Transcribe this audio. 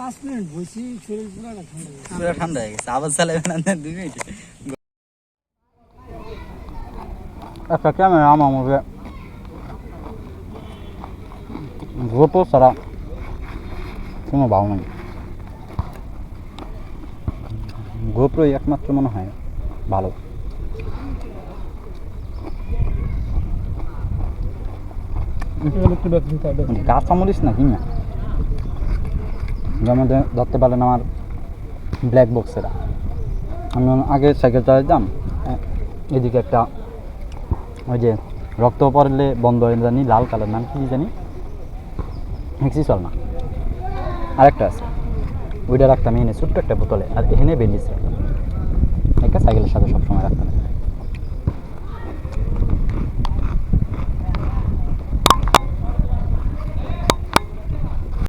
পাঁচ মিনিট বসি শরীর ঠান্ডা হয়ে গেছে। পুরো ঠান্ডা হয়ে গেছে আবার চালাবেন না দুই মিনিট। একটা ক্যামেরা আমার মুখে গোপো ছাড়া কোনো ভাও নেই। গোপ্রই একমাত্র মনে হয় ভালো। এগুলো একটু ব্যাগ দিতে হবে। কাঁচা মরিস না কি না যেমন ধরতে পারেন আমার ব্ল্যাক বক্সেরা আমি আগে সাইকেল চালাতাম এদিকে একটা ওই যে রক্ত পড়লে বন্ধ হয়ে জানি, লাল কালার নাম কি জানি? হেক্সি চল না আরেকটা আছে। ওইটা রাখতাম এনে ছোট্ট একটা বোতলে, আর এখানে বেন্ডিস রাখতাম একটা সাইকেলের সাথে সবসময় রাখতাম।